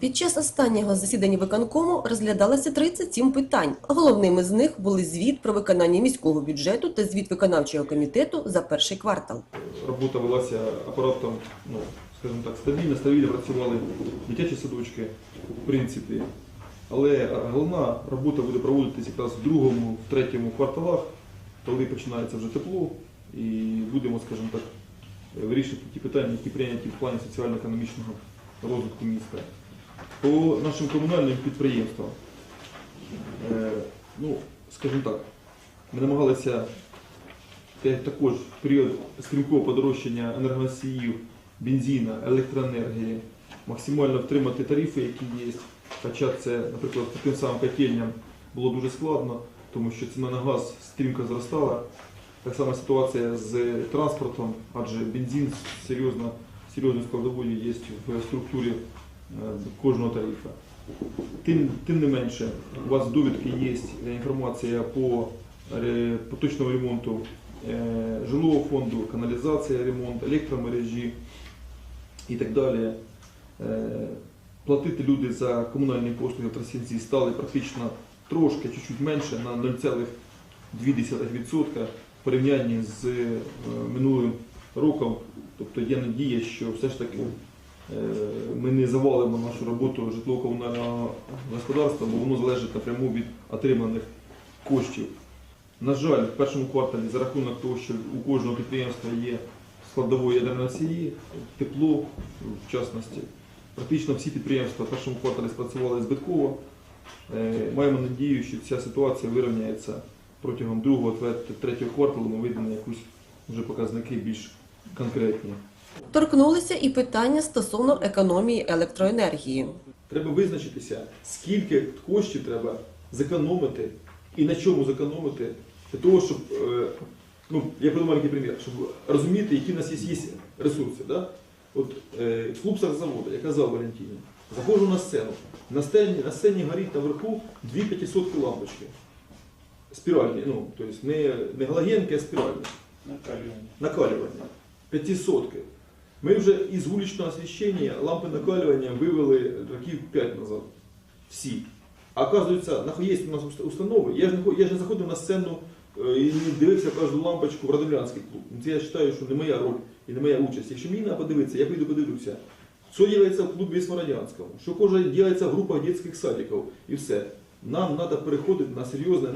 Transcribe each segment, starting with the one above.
Під час останнього засідання виконкому розглядалося 37 питань. Головними з них були звіт про виконання міського бюджету та звіт виконавчого комітету за перший квартал. Робота велася апаратом, ну, скажімо так, стабільно, стабільно працювали дитячі садочки, в принципі. Але головна робота буде проводитися якраз в другому, в третьому кварталах, коли починається вже тепло, і будемо, скажімо так, вирішувати ті питання, які прийняті в плані соціально-економічного розвитку міста. По нашим комунальним підприємствам, е, ну, скажімо так, ми намагалися також в період стрімкого подорожчання енергоносіїв, бензина, електроенергії, максимально втримати тарифи, які є. Хоча це, наприклад, по тим самим котельням було дуже складно, тому що ціна на газ стрімко зростала. Так само ситуація з транспортом, адже бензин серйозно, серйозною складовою є в структурі кожного тарифа. Тим, тим не менше, у вас довідки є, інформація по поточному ремонту е, жилого фонду, каналізація, ремонт, електромережі і так далі. Е, Платити люди за комунальні послуги в Тростянці стали практично трошки, чуть-чуть менше на 0,2% в порівнянні з е, минулим роком. Тобто є надія, що все ж таки е, ми не завалимо нашу роботу житлово-комунального господарства, бо воно залежить напряму від отриманих коштів. На жаль, в першому кварталі за рахунок того, що у кожного підприємства є складової енергоносії, тепло в частності, практично всі підприємства в першому кварталі спрацювали збитково. Е, Маємо надію, що ця ситуація вирівняється протягом другого, тре- третього кварталу. Ми вийдемо на якусь вже показники більш конкретні. Торкнулися і питання стосовно економії електроенергії. Треба визначитися, скільки коштів треба зекономити і на чому зекономити для того, щоб е, ну, я придумав який примір, щоб розуміти, які в нас є, є ресурси. Да? От е, клуб заводу, я казав Валентині, заходжу на сцену. На сцені, на сцені горить наверху дві 500 лампочки. Спіральні, ну, тобто не, не галогенки, а спіральні. Накалювання. П'ятисотки. Ми вже із вуличного освіщення лампи накалювання вивели років 5 назад. Всі. А оказується, є у нас уст- установи. Я ж не, я ж не заходив на сцену е, і не дивився кожну лампочку в Радомлянський клуб. Це я вважаю, що не моя роль і не моя участь. Якщо мені треба подивитися, я піду подивлюся. Що діється в клубі Смородянському, що кожа діється в групах дитячих садиків і все. Нам треба переходити на серйозне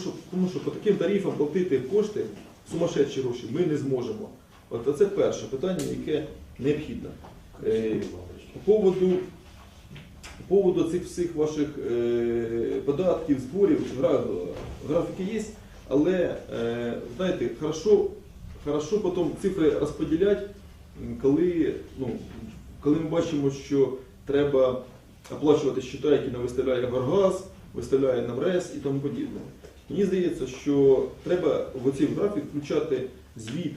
що, тому що по таким тарифам платити кошти, сумасшедші гроші, ми не зможемо. От це перше питання, яке необхідно. Е, По поводу, по поводу цих всіх ваших е, податків, зборів, графіки є, але е, знаєте, хорошо, хорошо потім цифри розподіляти, коли, ну, коли ми бачимо, що треба оплачувати щита, які нам виставляє Горгаз, виставляє нам РЕС і тому подібне. Мені здається, що треба в цей графік включати звіт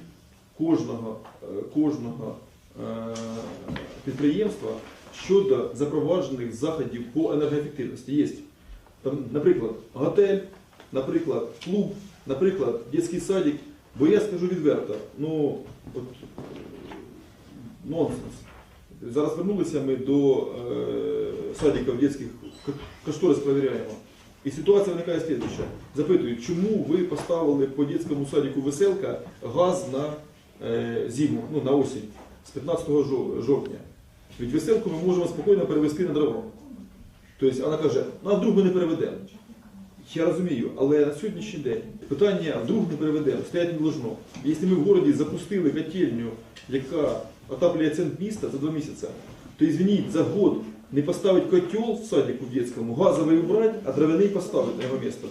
кожного, е, кожного е, підприємства щодо запроваджених заходів по енергоефективності. Є, наприклад, готель, наприклад, клуб, наприклад, дитячий садик. Бо я скажу відверто, ну от, нонсенс. Зараз вернулися ми до е, садиків дитячих, кошторис перевіряємо. І ситуація виникає слідуюча. Запитують, чому ви поставили по дитячому садику веселка газ на зиму, ну на осінь, з 15 жовтня. Від веселку ми можемо спокійно перевести на дрова. Тобто вона каже, ну а вдруг ми не переведемо. Я розумію, але на сьогоднішній день питання вдруг не переведемо, стоять не должно. Якщо ми в городі запустили котельню, яка отаплює центр міста за два місяці, то извиніть, за год не поставить котел в садику в детскому, газовий убрати, а дровяний поставити на його місце.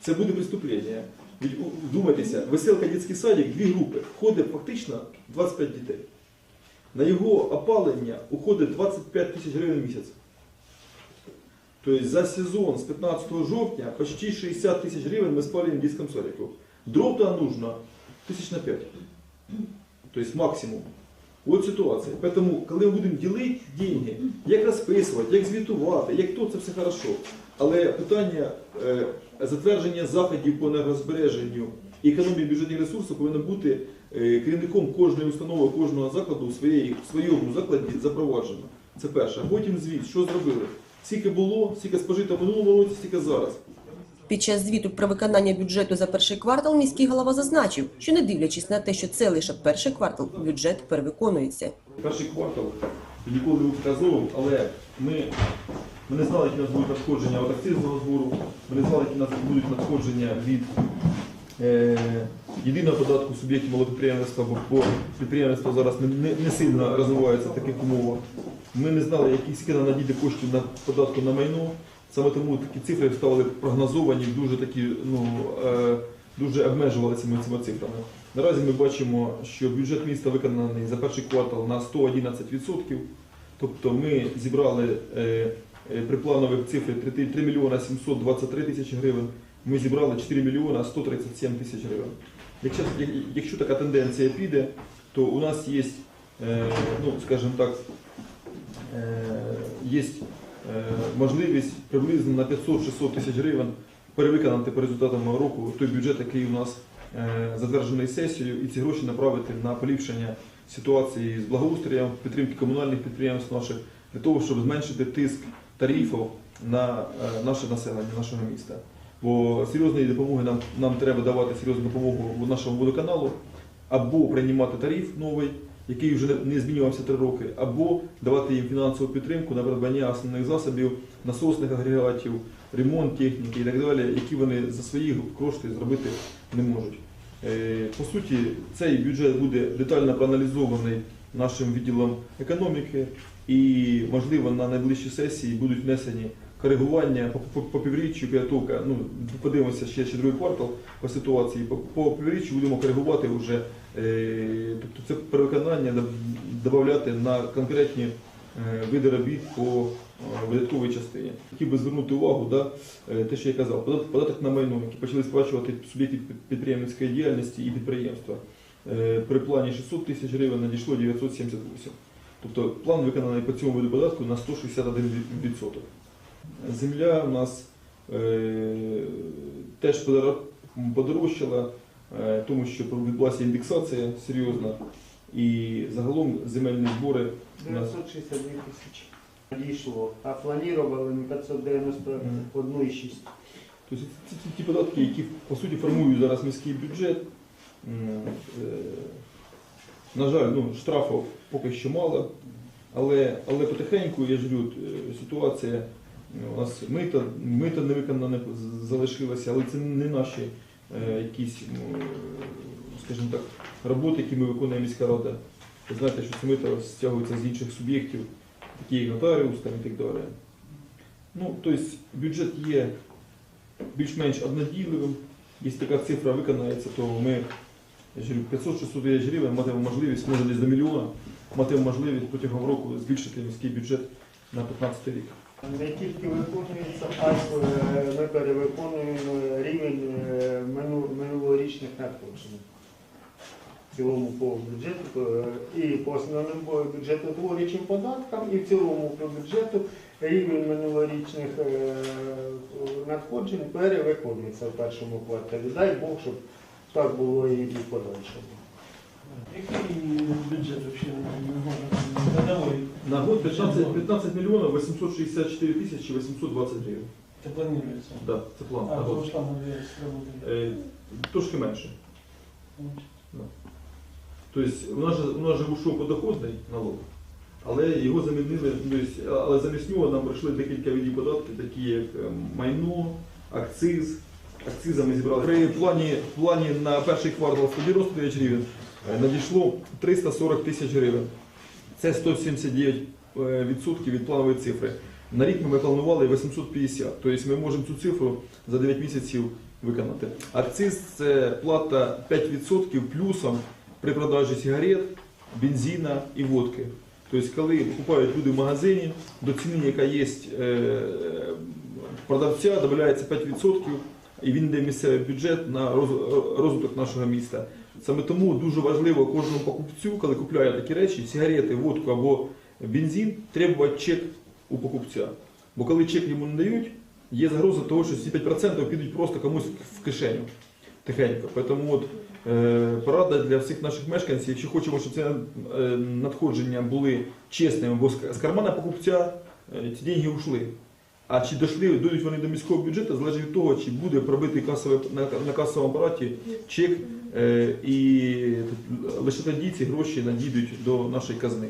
Це буде преступлення. Вдумайтеся, веселка дитячий садик, дві групи, входить фактично 25 дітей. На його опалення уходить 25 тисяч гривень в місяць. Тобто за сезон з 15 жовтня почти 60 тисяч гривень ми спалюємо в дитячому садику. Дров то нужно тисяч на 5. Тобто максимум. От ситуація. Тому, коли ми будемо ділити деньги, як розписувати, як звітувати, як то це все хорошо. Але питання е, затвердження заходів по енергозбереженню і економії бюджетних ресурсів повинно бути е, керівником кожної установи, кожного закладу у своєї, в своєму закладі запроваджено. Це перше. А потім звіт, що зробили. Скільки було, скільки спожито в минулому році, скільки зараз. Під час звіту про виконання бюджету за перший квартал міський голова зазначив, що не дивлячись на те, що це лише перший квартал, бюджет перевиконується. Перший квартал ніколи не показовим, але ми, ми не знали, які у нас будуть надходження від акцизного збору, ми не знали, які у нас будуть надходження від е, єдиного податку суб'єктів малого підприємництва, бо, підприємництво зараз не, не, не сильно розвивається в таких умовах. Ми не знали, які нам надійде коштів на податку на майно. Саме тому такі цифри ставили прогнозовані, дуже такі, ну, е, дуже обмежувалися цими, цими цифрами. Наразі ми бачимо, що бюджет міста виконаний за перший квартал на 111%. Тобто ми зібрали е, при планових цифрі 3, 3 мільйона 723 тисячі гривень, ми зібрали 4 мільйона 137 тисяч гривень. Якщо, якщо така тенденція піде, то у нас є, е, ну, скажімо так, е, є е, можливість приблизно на 500-600 тисяч гривень перевиконати по результатам року той бюджет, який у нас е, затверджений сесією, і ці гроші направити на поліпшення ситуації з благоустроєм, підтримки комунальних підприємств наших, для того, щоб зменшити тиск тарифів на е, наше населення, нашого міста. Бо серйозної допомоги нам, нам треба давати серйозну допомогу нашому водоканалу, або приймати тариф новий, який вже не- змінювався три роки, або давати їм фінансову підтримку на придбання основних засобів, насосних агрегатів, ремонт техніки і так далі, які вони за свої кошти зробити не можуть. Е, По суті, цей бюджет буде детально проаналізований нашим відділом економіки, і можливо на найближчій сесії будуть внесені коригування по, півріччю, підготовка. Ну подивимося ще, ще другий квартал по ситуації. По, по півріччю будемо коригувати вже. Е, тобто це перевиконання додати на конкретні е, види робіт по е, видатковій частині. Хотів би звернути увагу, да, те, що я казав, податок, на майно, який почали сплачувати суб'єкти підприємницької діяльності і підприємства. Е, При плані 600 тисяч гривень надійшло 978. Тобто план виконаний по цьому виду податку на 161%. Земля у нас е, теж подорожчала, е, тому що відбулася індексація серйозна. І загалом земельні збори у нас 962 тисячі надійшло, а планували на 591,6. Тобто це ті податки, які по суті формують зараз міський бюджет. М, е, На жаль, ну, штрафів поки що мало, але, але потихеньку, я ж е, ситуація е, у нас мита, мита не виконане з- залишилося, але це не наші е, якісь, ну, скажімо так, роботи, які ми виконує міська рада. Ви знаєте, що це мита стягується з інших суб'єктів, такі як нотаріус там, і так далі. Ну, тобто бюджет є більш-менш однодійливим. Якщо така цифра виконається, то ми я ж говорю, 500-600 тисяч гривень матимемо можливість, може десь до мільйона, матимемо можливість протягом року збільшити міський бюджет на 15 рік. Не тільки виконується, а е, ми перевиконуємо рівень е, минулорічних надходжень. В цілому по бюджету е, і по основним бюджетотворючим податкам, і в цілому по бюджету рівень минулорічних надходжень перевиконується в першому кварталі. Дай Бог, щоб так було і і в подальшому. Який бюджет вообще годовой? На год 15, 15 мільйонів 864 тисячі 820 гривень. Это планируется? Да, це план. А, на год. там наверное. Е, Трошки менше. Тобто у нас же, у нас же ушов подоходний налог, але його замінили, тобто, але замість нього нам прийшли декілька видів податків, такі як е, майно, акциз. Акциза ми зібрали. При плані, плані на перший квартал 190 тисяч гривень надійшло 340 тисяч гривень. Це 179% е, від планової цифри. На рік ми планували 850. Тобто ми можемо цю цифру за 9 місяців виконати. Акциз це плата 5% плюсом при продажі сигарет, бензина і водки. Тобто, коли купують люди в магазині, до ціни, яка є е, продавця, додається 5%, і він йде місцевий бюджет на розвиток нашого міста. Саме тому дуже важливо кожному покупцю, коли купляє такі речі, сигарети, водку або бензин, требувати чек у покупця. Бо коли чек йому не дають, є загроза того, що ці 5% підуть просто комусь в кишеню тихенько. Тому от е, порада для всіх наших мешканців. Якщо хочемо, щоб це е, надходження були чесними, бо з кармана покупця е, ці деньги ушли. А чи дійшли, дійдуть вони до міського бюджету, залежить від того, чи буде пробитий касовий, на, на касовому апараті чек, е, і лише тоді ці гроші надійдуть до нашої казни.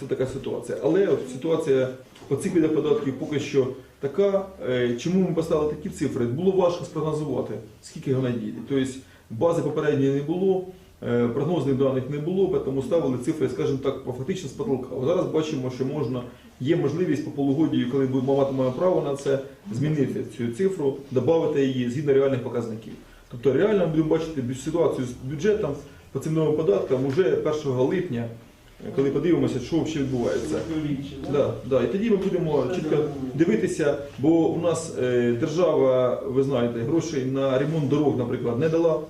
Це така ситуація. Але от ситуація по цих видах податків поки що така. Е, Чому ми поставили такі цифри? Було важко спрогнозувати, скільки вона надійде. Тобто бази попередньої не було, е, прогнозних даних не було, тому ставили цифри, скажімо так, фактично з потолка. Зараз бачимо, що можна, є можливість по полугодію, коли будемо матимемо право на це, змінити цю цифру, додати її згідно реальних показників. Тобто реально ми будемо бачити ситуацію з бюджетом по цим новим податкам уже 1 липня, коли подивимося, що взагалі відбувається. Да? Да. І тоді ми будемо чітко дивитися, бо у нас е, держава, ви знаєте, грошей на ремонт дорог, наприклад, не дала,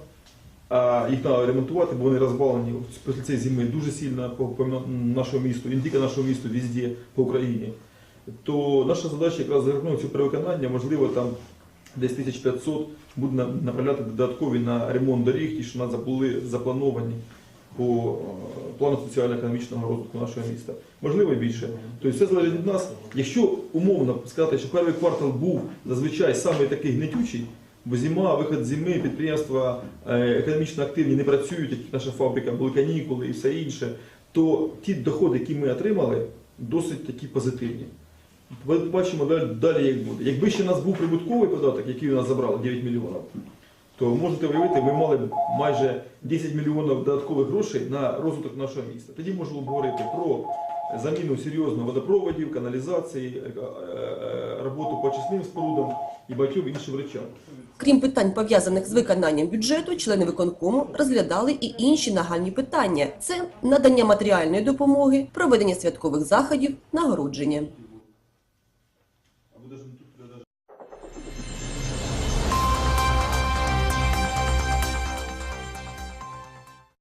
їх треба ремонтувати, бо вони розбалені після цієї зими дуже сильно по, по нашому місту, і не тільки нашому місту, везде по Україні. То наша задача якраз загорнути цю перевиконання, можливо, там десь 1500 буде направляти додаткові на ремонт доріг, ті, що нас були заплановані по е, плану соціально-економічного розвитку нашого міста. Можливо, і більше. Тобто все залежить від нас. Якщо умовно сказати, що перший квартал був зазвичай саме такий гнетючий, бо зима, виход зими, підприємства е, економічно активні не працюють, як наша фабрика, були канікули і все інше, то ті доходи, які ми отримали, досить такі позитивні. Бачимо далі, як буде. Якби ще у нас був прибутковий податок, який у нас забрали 9 мільйонів, то можете уявити, ми мали майже 10 мільйонів додаткових грошей на розвиток нашого міста. Тоді можна було говорити про заміну серйозно водопроводів, каналізації, е, е, роботу по очисним спорудам і багатьом іншим речам. Крім питань, пов'язаних з виконанням бюджету, члени виконкому розглядали і інші нагальні питання: це надання матеріальної допомоги, проведення святкових заходів, нагородження.